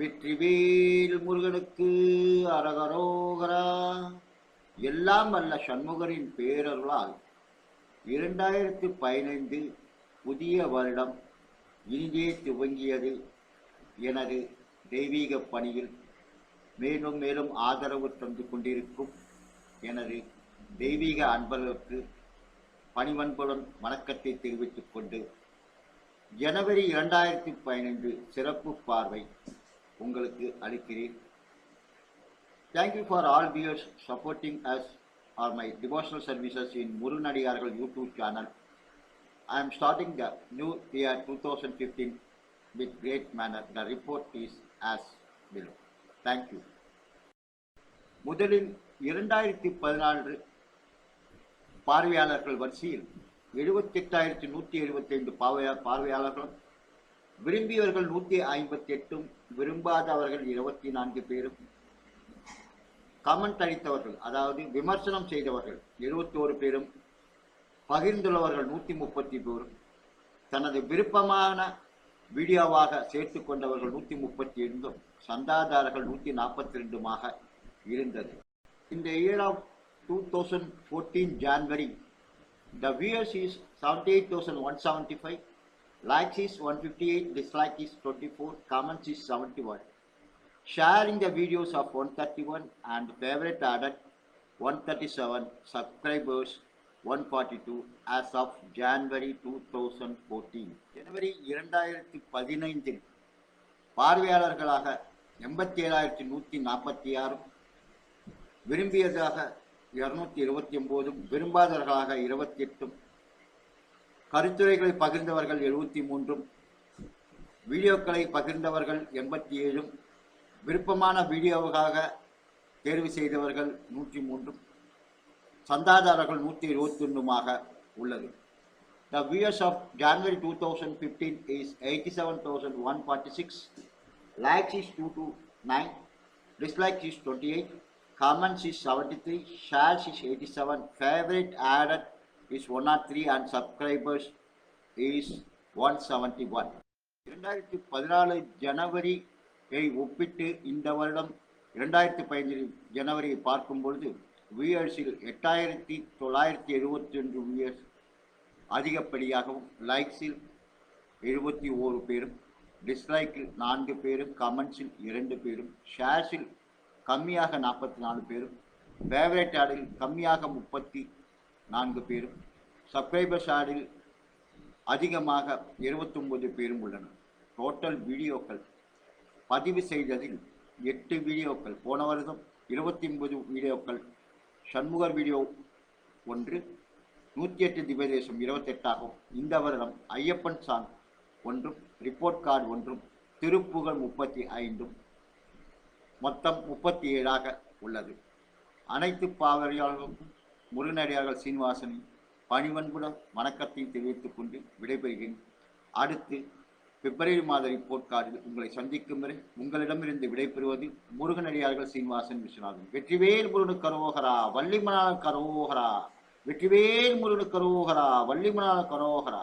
வெற்றிவேல் முருகனுக்கு அரகரோகரா. எல்லாம் வல்ல சண்முகரின் பேரர்களால் இரண்டாயிரத்து பதினைந்து புதிய வருடம் இங்கே துவங்கியது எனது தெய்வீக பணியில் மேலும் மேலும் ஆதரவு தந்து கொண்டிருக்கும் எனது தெய்வீக அன்பர்களுக்கு பணிவன்புடன் வணக்கத்தை தெரிவித்துக் கொண்டு ஜனவரி இரண்டாயிரத்தி பதினைந்து சிறப்பு பார்வை உங்களுக்கு அளிக்கிறேன். Thank you for all viewers supporting us are my devotional services in முருகனடியார்கள் YouTube channel I am starting the new year two thousand fifteen with great manner the report is as below thank you முதலில் இரண்டாயிரத்தி பதினாறு பார்வையாளர்கள் வரிசையில் எழுபத்தெட்டாயிரத்தி நூற்றி எழுபத்தைந்து பார்வையா பார்வையாளர்களும் விரும்பியவர்கள் நூற்றி ஐம்பத்தி எட்டும் விரும்பாதவர்கள் இருபத்தி நான்கு பேரும் கமெண்ட் அளித்தவர்கள் அதாவது விமர்சனம் செய்தவர்கள் இருபத்தோரு பேரும் பகிர்ந்துள்ளவர்கள் நூற்றி முப்பத்தி பேரும் தனது விருப்பமான வீடியோவாக சேர்த்து கொண்டவர்கள் நூற்றி முப்பத்தி இரண்டும் சந்தாதாரர்கள் நூற்றி நாற்பத்தி ரெண்டுமாக இருந்தது. இந்த year of two thousand fourteen January the viewers is seventy eight thousand one seventy five likes is 158 dislike is 24 comments is 71 sharing the videos of 131 and favorite added 137 subscribers 142 as of January 2014 ஜனவரி இரண்டாயிரத்தி பதினைந்தில் பார்வையாளர்களாக எண்பத்தி ஏழாயிரத்தி நூற்றி நாற்பத்தி ஆறும் விரும்பியதாக இருநூத்தி இருபத்தி ஒன்பதும் விரும்பாதவர்களாக இருபத்தி எட்டும் கருத்துரைகளை பகிர்ந்தவர்கள் எழுபத்தி மூன்றும் வீடியோக்களை பகிர்ந்தவர்கள் எண்பத்தி ஏழும் விருப்பமான வீடியோவுக்காக தேர்வு செய்தவர்கள் நூற்றி மூன்றும் சந்தாதாரர்கள் நூற்றி இருபத்தி ஒன்றுமாக உள்ளது. The views of January two thousand fifteen is eighty seven thousand one forty six likes is two two nine dislikes is 28, comments is 73, shares is 87, favorite added is one or three and subscribers is one seventy one இரண்டாயிரத்தி பதினாலு ஜனவரியை ஒப்பிட்டு இந்த வருடம் இரண்டாயிரத்தி பதினஞ்சு ஜனவரியை பார்க்கும் பொழுது வியூயர்ஸில் எட்டாயிரத்தி தொள்ளாயிரத்தி எழுபத்தி ஒன்று வியூயர்ஸ் அதிகப்படியாகவும் லைக்ஸில் எழுபத்தி ஓரு பேரும் டிஸ்லைக்கில் நான்கு பேரும் கமெண்ட்ஸில் இரண்டு பேரும் ஷேர்ஸில் கம்மியாக நாற்பத்தி நாலு பேரும் ஃபேவரேட் ஆடில் கம்மியாக முப்பத்தி நான்கு பேரும். சப்ஸ்கிரைபர்ஸ் ஆடில் அதிகமாக இருபத்தொம்பது பேரும் உள்ளனர். டோட்டல் வீடியோக்கள் பதிவு செய்ததில் எட்டு வீடியோக்கள். போன வருடம் இருபத்தி ஒன்பது வீடியோக்கள். சண்முகர் வீடியோ ஒன்று நூற்றி எட்டு திவதேசம் இருபத்தெட்டாகவும் இந்த வருடம் ஐயப்பன் சாங் ஒன்றும் ரிப்போர்ட் கார்டு ஒன்றும் திருப்புகழ் முப்பத்தி ஐந்தும் மொத்தம் முப்பத்தி ஏழாக உள்ளது. அனைத்து பாவரியாளர்களுக்கும் முருகனடியார்கள் சீனிவாசனின் பணிவன்புடன் வணக்கத்தை தெரிவித்துக் கொண்டு விடைபெறுகிறேன். அடுத்து பிப்ரவரி மாத ரிப்போர்ட் கார்டில் உங்களை சந்திக்கும் வரை உங்களிடமிருந்து விடைபெறுவது முருகனடியார்கள் சீனிவாசன் விஸ்வநாதன். வெற்றிவேல் முருகனு கரோகரா வள்ளிமனார் கரோகரா. வெற்றிவேல் முருகனு கரோகரா வள்ளிமனார் கரோகரா.